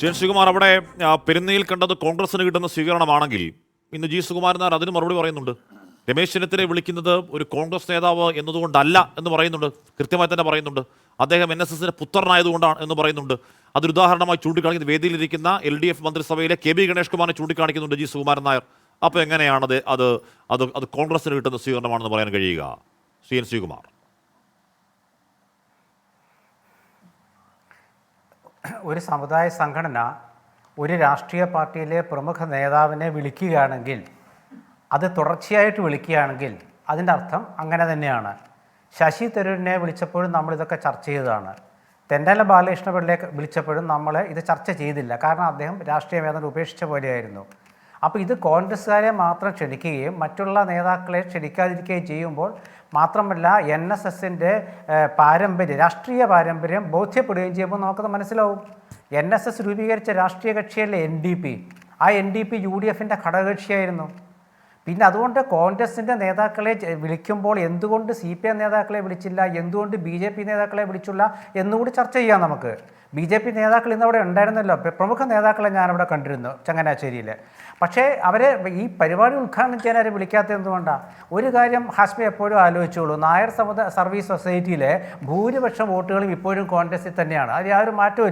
ജയൻ ശ്രീകുമാർ അവിടെ പെരുന്നയിൽ കണ്ടത് കോൺഗ്രസിന് കിട്ടുന്ന സ്വീകരണമാണെങ്കിൽ ഇന്ന് ജി സുകുമാരൻ നായർ അതിന് മറുപടി പറയുന്നുണ്ട്. രമേശ് ചെന്നിത്തലയെ വിളിക്കുന്നത് ഒരു കോൺഗ്രസ് നേതാവ് എന്നതുകൊണ്ടല്ല എന്ന് പറയുന്നുണ്ട്. കൃത്യമായി തന്നെ പറയുന്നുണ്ട്. അദ്ദേഹം എൻ എസ് എസിന്റെ പുത്രനായതുകൊണ്ടാണ് എന്ന് പറയുന്നുണ്ട്. അതൊരു ഉദാഹരണമായി ചൂണ്ടിക്കാണിക്കുന്ന വേദിയിലിരിക്കുന്ന എൽ ഡി എഫ് മന്ത്രിസഭയിലെ കെ ബി ഗണേഷ് കുമാറിനെ ചൂണ്ടിക്കാണിക്കുന്നുണ്ട് ജി സുകുമാരൻ നായർ. അപ്പോൾ എങ്ങനെയാണത് അത് അത് അത് കോൺഗ്രസിന് കിട്ടുന്ന സ്വീകരണമാണെന്ന് പറയാൻ കഴിയുക? ശ്രീ എൻ ശ്രീകുമാർ. ഒരു സമുദായ സംഘടന ഒരു രാഷ്ട്രീയ പാർട്ടിയിലെ പ്രമുഖ നേതാവിനെ വിളിക്കുകയാണെങ്കിൽ അത് തുടർച്ചയായിട്ട് വിളിക്കുകയാണെങ്കിൽ അതിന്റെ അർത്ഥം അങ്ങനെ തന്നെയാണ്. ശശി തരൂരിനെ വിളിച്ചപ്പോഴും നമ്മളിതൊക്കെ ചർച്ച ചെയ്തതാണ്. തെന്നല ബാലകൃഷ്ണ പിള്ളയെ വിളിച്ചപ്പോഴും നമ്മൾ ഇത് ചർച്ച ചെയ്തില്ല. കാരണം അദ്ദേഹം രാഷ്ട്രീയ വേദന ഉപേക്ഷിച്ച പോലെയായിരുന്നു. അപ്പോൾ ഇത് കോൺഗ്രസ്സുകാരെ മാത്രം ക്ഷണിക്കുകയും മറ്റുള്ള നേതാക്കളെ ക്ഷണിക്കാതിരിക്കുകയും ചെയ്യുമ്പോൾ മാത്രമല്ല എൻ എസ് എസിന്റെ പാരമ്പര്യം രാഷ്ട്രീയ പാരമ്പര്യം ബോധ്യപ്പെടുകയും ചെയ്യുമ്പോൾ നമുക്കത് മനസ്സിലാവും. എൻ എസ് എസ് രൂപീകരിച്ച രാഷ്ട്രീയ കക്ഷിയല്ലേ എൻ ഡി പി? ആ N D P U D എഫിന്റെ ഘടകകക്ഷിയായിരുന്നു. പിന്നെ അതുകൊണ്ട് കോൺഗ്രസിന്റെ നേതാക്കളെ വിളിക്കുമ്പോൾ എന്തുകൊണ്ട് സി പി എം നേതാക്കളെ വിളിച്ചില്ല എന്തുകൊണ്ട് ബി ജെ പി നേതാക്കളെ വിളിച്ചില്ല എന്നുകൂടി ചർച്ച ചെയ്യാം നമുക്ക്. ബി ജെ പി നേതാക്കൾ ഇന്നവിടെ ഉണ്ടായിരുന്നല്ലോ. പ്രമുഖ നേതാക്കളെ ഞാനിവിടെ കണ്ടിരുന്നു ചങ്ങനാശ്ശേരിയിൽ പക്ഷേ അവരെ ഈ പരിപാടി ഉദ്ഘാടനം ചെയ്യാൻ അവരെ വിളിക്കാത്തത് എന്തുകൊണ്ടാണ് ഒരു കാര്യം ഹാസ്മി എപ്പോഴും ആലോചിച്ചോളൂ. നായർ സമുദ സർവീസ് സൊസൈറ്റിയിലെ ഭൂരിപക്ഷം വോട്ടുകളും ഇപ്പോഴും കോൺഗ്രസിൽ തന്നെയാണ്. അതിൽ യാതൊരു മാറ്റവും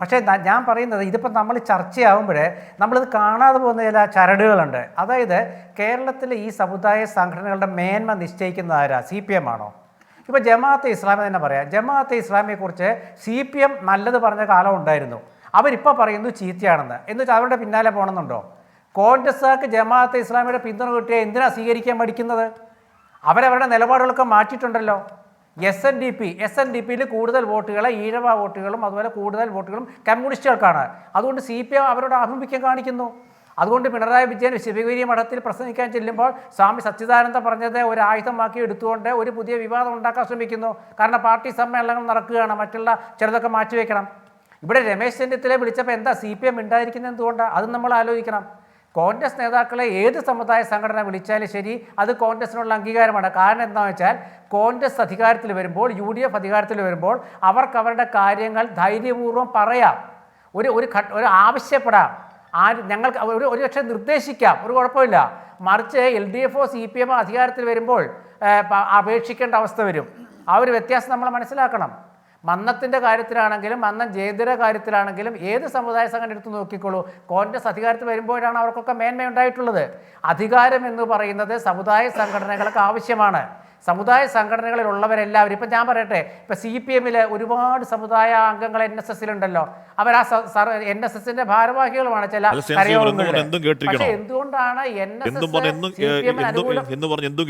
പക്ഷേ ഞാൻ പറയുന്നത് ഇതിപ്പോൾ നമ്മൾ ചർച്ചയാവുമ്പോഴേ നമ്മളിത് കാണാതെ പോകുന്ന ചില ചരടുകളുണ്ട്. അതായത് കേരളത്തിലെ ഈ സമുദായ സംഘടനകളുടെ മേന്മ നിശ്ചയിക്കുന്ന ആരാ? സി പി എം ആണോ? ഇപ്പോൾ ജമാഅത്തെ ഇസ്ലാമി തന്നെ പറയാം. ജമാഅത്തെ ഇസ്ലാമിയെക്കുറിച്ച് സി പി എം നല്ലത് പറഞ്ഞ കാലം ഉണ്ടായിരുന്നു. അവരിപ്പോൾ പറയുന്നു ചീത്തയാണെന്ന്. എന്ന് വെച്ചാൽ അവരുടെ പിന്നാലെ പോകണമെന്നുണ്ടോ കോൺഗ്രസ്സുകാർക്ക് ജമാഅത്തെ ഇസ്ലാമിയുടെ പിന്തുണ കിട്ടിയാൽ എന്തിനാണ് സ്വീകരിക്കാൻ പഠിക്കുന്നത് അവരവരുടെ നിലപാടുകളൊക്കെ മാറ്റിയിട്ടുണ്ടല്ലോ. S N D P S N D പിയിൽ കൂടുതൽ വോട്ടുകൾ ഈഴവ വോട്ടുകളും അതുപോലെ കൂടുതൽ വോട്ടുകളും കമ്മ്യൂണിസ്റ്റുകൾക്കാണ്. അതുകൊണ്ട് സി പി എം അവരുടെ ആഭിമുഖ്യം കാണിക്കുന്നു. അതുകൊണ്ട് പിണറായി വിജയൻ ശിവഗിരി മഠത്തിൽ പ്രസംഗിക്കാൻ ചെല്ലുമ്പോൾ സ്വാമി സച്ചിദാനന്ദ പറഞ്ഞത് ഒരു ആയുധമാക്കി എടുത്തുകൊണ്ട് ഒരു പുതിയ വിവാദം ഉണ്ടാക്കാൻ ശ്രമിക്കുന്നു. കാരണം പാർട്ടി സമ്മേളനങ്ങൾ നടക്കുകയാണ്. മറ്റുള്ള ചിലതൊക്കെ മാറ്റിവെക്കണം. ഇവിടെ രമേശ് ചെന്നിത്തലയെ വിളിച്ചപ്പോൾ എന്താ സി പി എം ഉണ്ടായിരിക്കുന്നത് എന്തുകൊണ്ടാണ് അത് നമ്മൾ ആലോചിക്കണം. കോൺഗ്രസ് നേതാക്കളെ ഏത് സമുദായ സംഘടന വിളിച്ചാലും ശരി അത് കോൺഗ്രസിനുള്ള അംഗീകാരമാണ്. കാരണം എന്താണെന്ന് വെച്ചാൽ കോൺഗ്രസ് അധികാരത്തിൽ വരുമ്പോൾ യു ഡി എഫ് അധികാരത്തിൽ വരുമ്പോൾ അവർക്ക് അവരുടെ കാര്യങ്ങൾ ധൈര്യപൂർവം പറയാം. ഒരു ഒരു ഒരു ആവശ്യപ്പെടാം. ആര് ഞങ്ങൾക്ക് ഒരു ഒരു പക്ഷേ നിർദ്ദേശിക്കാം. ഒരു കുഴപ്പമില്ല. മറിച്ച് എൽ ഡി എഫോ സി പി എമ്മോ അധികാരത്തിൽ വരുമ്പോൾ അപേക്ഷിക്കേണ്ട അവസ്ഥ വരും. ആ ഒരു വ്യത്യാസം നമ്മൾ മനസ്സിലാക്കണം. മന്നത്തിന്റെ കാര്യത്തിലാണെങ്കിലും മന്നം ജയന്തിയുടെ കാര്യത്തിലാണെങ്കിലും ഏത് സമുദായ സംഘടന എടുത്ത് നോക്കിക്കോളൂ കോൺഗ്രസ് അധികാരത്തിൽ വരുമ്പോഴാണ് അവർക്കൊക്കെ മേന്മ ഉണ്ടായിട്ടുള്ളത് അധികാരം എന്ന് പറയുന്നത് സമുദായ സംഘടനകൾക്ക് ആവശ്യമാണ്. സമുദായ സംഘടനകളിലുള്ളവരെല്ലാവരും ഇപ്പം ഞാൻ പറയട്ടെ ഇപ്പം സി പി എമ്മിൽ ഒരുപാട് സമുദായ അംഗങ്ങൾ എൻ എസ് എസിലുണ്ടല്ലോ അവർ ആ എൻ എസ് എസിന്റെ ഭാരവാഹികളുമാണ് ചില? പക്ഷേ എന്തുകൊണ്ടാണ് എൻ എസ് എസ് പി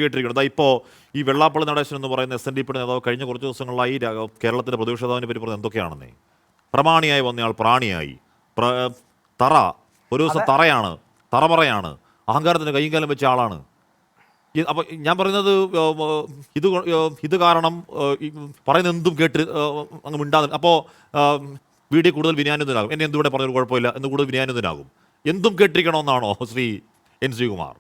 കേട്ടിരിക്കണം? അതാ ഇപ്പോൾ ഈ വെള്ളാപ്പള്ളി നടേശൻ എന്ന് പറയുന്ന എസ് എൻ ഡി പിയുടെ നേതാവ് കഴിഞ്ഞ കുറച്ച് ദിവസങ്ങളിലായി കേരളത്തിന്റെ പ്രതിപക്ഷ നേതാവിനെ പറ്റി പറഞ്ഞത് എന്തൊക്കെയാണെന്നേ? പ്രമാണിയായി വന്നയാൾ പ്രാണിയായി. തറ. ഒരു ദിവസം തറയാണ് തറമറയാണ്. അഹങ്കാരത്തിന് കൈയും കാലം വെച്ച ആളാണ്. അപ്പൊ ഞാൻ പറയുന്നത് ഇത് ഇത് കാരണം പറയുന്ന എന്തും കേട്ട് അങ്ങ് മിണ്ടാകും അപ്പോൾ വീഡിയോ കൂടുതൽ വിനയാനുദ്ധനാകും എന്നെ എന്തുകൂടെ പറഞ്ഞൊരു കുഴപ്പമില്ല. എന്ന് കൂടുതൽ വിനയാനുദ്ധനാകും എന്തും കേട്ടിരിക്കണമെന്നാണോ ശ്രീ എൻ ശ്രീകുമാർ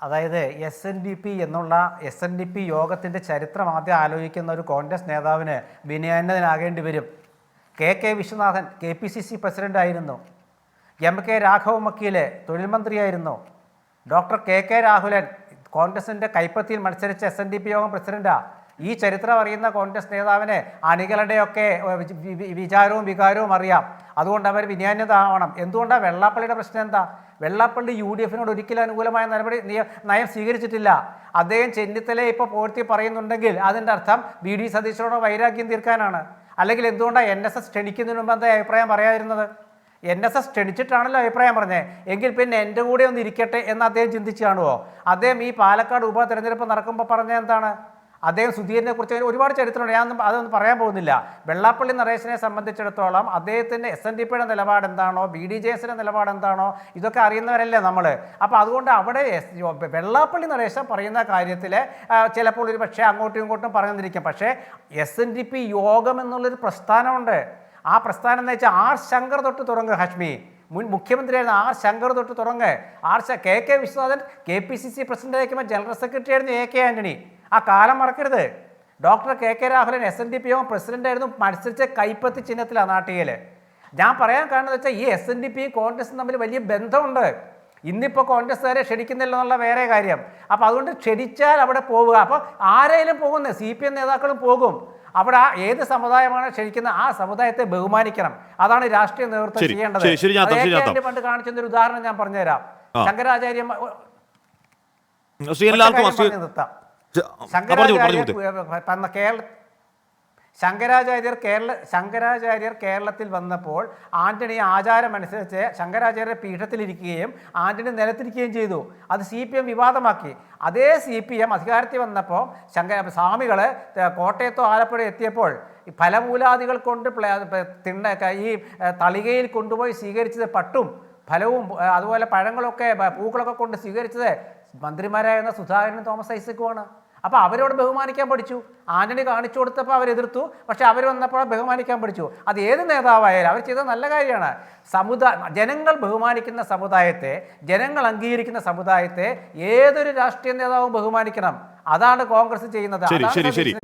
അതായത് എസ് എൻ ഡി പി എന്നുള്ള എസ് എൻ ഡി പി യോഗത്തിന്റെ ചരിത്രം ആദ്യം ആലോചിക്കുന്ന ഒരു കോൺഗ്രസ് നേതാവിന് വിനയാന്യനാകേണ്ടി വരും. K K Viswanathan K P C C പ്രസിഡന്റായിരുന്നു M K Raghava വക്കീൽ തൊഴിൽ മന്ത്രിയായിരുന്നു. ഡോക്ടർ കെ കെ രാഹുലൻ കോൺഗ്രസിന്റെ കൈപ്പത്തിയിൽ മത്സരിച്ച എസ് എൻ ഡി പി യോഗം പ്രസിഡന്റാണ് ഈ ചരിത്രം അറിയുന്ന കോൺഗ്രസ് നേതാവിനെ അണികളുടെയൊക്കെ വിചാരവും വികാരവും അറിയാം. അതുകൊണ്ട് അവർ വിനയാന്യതാവണം. എന്തുകൊണ്ടാണ് വെള്ളാപ്പള്ളിയുടെ പ്രശ്നം എന്താ? വെള്ളാപ്പള്ളി യു ഡി എഫിനോട് ഒരിക്കലും അനുകൂലമായ നടപടി നയം സ്വീകരിച്ചിട്ടില്ല. അദ്ദേഹം ചെന്നിത്തലയെ ഇപ്പോൾ പോഴ്ത്തി പറയുന്നുണ്ടെങ്കിൽ അതിന്റെ അർത്ഥം വി ഡി സതീശനോട് വൈരാഗ്യം തീർക്കാനാണ്. അല്ലെങ്കിൽ എന്തുകൊണ്ടാണ് എൻ എസ് എസ് ക്ഷണിക്കുന്നതിന് മുമ്പ് എന്താ അഭിപ്രായം പറയാതിരുന്നത്? എൻ എസ് എസ് ക്ഷണിച്ചിട്ടാണല്ലോ അഭിപ്രായം പറഞ്ഞത് എങ്കിൽ പിന്നെ എന്റെ കൂടെ ഒന്ന് ഇരിക്കട്ടെ എന്ന് അദ്ദേഹം ചിന്തിച്ചു കാണുമോ അദ്ദേഹം ഈ പാലക്കാട് ഉപ ഉപതെരഞ്ഞെടുപ്പ് നടക്കുമ്പോൾ പറഞ്ഞത് എന്താണ്? അദ്ദേഹം സുധീരനെ കുറിച്ച് ഒരുപാട് ചരിത്രമുണ്ട്. ഞാൻ അതൊന്നും പറയാൻ പോകുന്നില്ല. വെള്ളാപ്പള്ളി നരേശനെ സംബന്ധിച്ചിടത്തോളം അദ്ദേഹത്തിന്റെ എസ് എൻ ഡി പിയുടെ നിലപാട് എന്താണോ ബി ഡി ജെ എസിന്റെ നിലപാട് എന്താണോ ഇതൊക്കെ അറിയുന്നവരല്ലേ നമ്മൾ അപ്പോൾ അതുകൊണ്ട് അവിടെ വെള്ളാപ്പള്ളി നരേശൻ പറയുന്ന കാര്യത്തിൽ ചിലപ്പോൾ ഒരു പക്ഷേ അങ്ങോട്ടും ഇങ്ങോട്ടും പറഞ്ഞിരിക്കും. പക്ഷേ എസ് എൻ ഡി പി യോഗം എന്നുള്ളൊരു പ്രസ്ഥാനമുണ്ട്. ആ പ്രസ്ഥാനം എന്ന് വെച്ചാൽ ആർ ശങ്കർ തൊട്ട് തുടങ്ങുക ഹാഷ്മി. മുൻ മുഖ്യമന്ത്രിയായിരുന്ന ആർ ശങ്കർ തൊട്ട് തുടങ്ങ്. R K K Viswanathan K P C C president ആയിരിക്കുമ്പോൾ ജനറൽ സെക്രട്ടറി ആയിരുന്നു എ കെ ആന്റണി. ആ കാലം മറക്കരുത്. Doctor K K Rahulan S N D P യോഗം പ്രസിഡന്റായിരുന്നു മത്സരിച്ച കൈപ്പത്തി ചിഹ്നത്തിലാണ് നാട്ടികയിൽ ഞാൻ പറയാൻ കാരണം വെച്ചാൽ ഈ എസ് എൻ ഡി പിയും കോൺഗ്രസും തമ്മിൽ വലിയ ബന്ധമുണ്ട്. ഇന്നിപ്പോൾ കോൺഗ്രസ്സുകാരെ ക്ഷണിക്കുന്നില്ല എന്നുള്ള വേറെ കാര്യം. അപ്പോൾ അതുകൊണ്ട് ക്ഷണിച്ചാൽ അവിടെ പോവുക. അപ്പോൾ ആരെങ്കിലും പോകുന്നത് സി പി എം നേതാക്കളും പോകും. അവിടെ ആ ഏത് സമുദായമാണ് ക്ഷണിക്കുന്ന ആ സമുദായത്തെ ബഹുമാനിക്കണം. അതാണ് രാഷ്ട്രീയ നേതൃത്വം ചെയ്യേണ്ടത്. അത് പണ്ട് കാണിച്ചൊരു ഉദാഹരണം ഞാൻ പറഞ്ഞുതരാം. ശങ്കരാചാര്യ നിർത്താം. ശങ്കരാചാര്യർ കേരള ശങ്കരാചാര്യർ കേരള ശങ്കരാചാര്യർ കേരളത്തിൽ വന്നപ്പോൾ ആന്റണി ആചാരമനുസരിച്ച് ശങ്കരാചാര്യ പീഠത്തിലിരിക്കുകയും ആന്റണി നിലത്തിരിക്കുകയും ചെയ്തു. അത് സി പി എം വിവാദമാക്കി. അതേ സി പി എം അധികാരത്തിൽ വന്നപ്പോൾ ശങ്കര സ്വാമികൾ കോട്ടയത്തോ ആലപ്പുഴ എത്തിയപ്പോൾ ഫലമൂലാദികൾ കൊണ്ട് തിണ്ണ ഈ തളികയിൽ കൊണ്ടുപോയി സ്വീകരിച്ചത് പട്ടും ഫലവും അതുപോലെ പഴങ്ങളൊക്കെ പൂക്കളൊക്കെ കൊണ്ട് സ്വീകരിച്ചത് മന്ത്രിമാരായിരുന്ന സുധാകരനും തോമസ് ഐസക്കുമാണ്. അപ്പോൾ അവരോട് ബഹുമാനിക്കാൻ പഠിച്ചു. ആന്റണി കാണിച്ചു കൊടുത്തപ്പോൾ അവർ എതിർത്തു. പക്ഷെ അവർ വന്നപ്പോൾ ബഹുമാനിക്കാൻ പഠിച്ചു. അത് ഏത് നേതാവായാലും അവർ ചെയ്ത നല്ല കാര്യമാണ്. സമുദായ ജനങ്ങൾ ബഹുമാനിക്കുന്ന സമുദായത്തെ ജനങ്ങൾ അംഗീകരിക്കുന്ന സമുദായത്തെ ഏതൊരു രാഷ്ട്രീയ നേതാവും ബഹുമാനിക്കണം. അതാണ് കോൺഗ്രസ് ചെയ്യുന്നത്. ശരി അതാണ് ശരി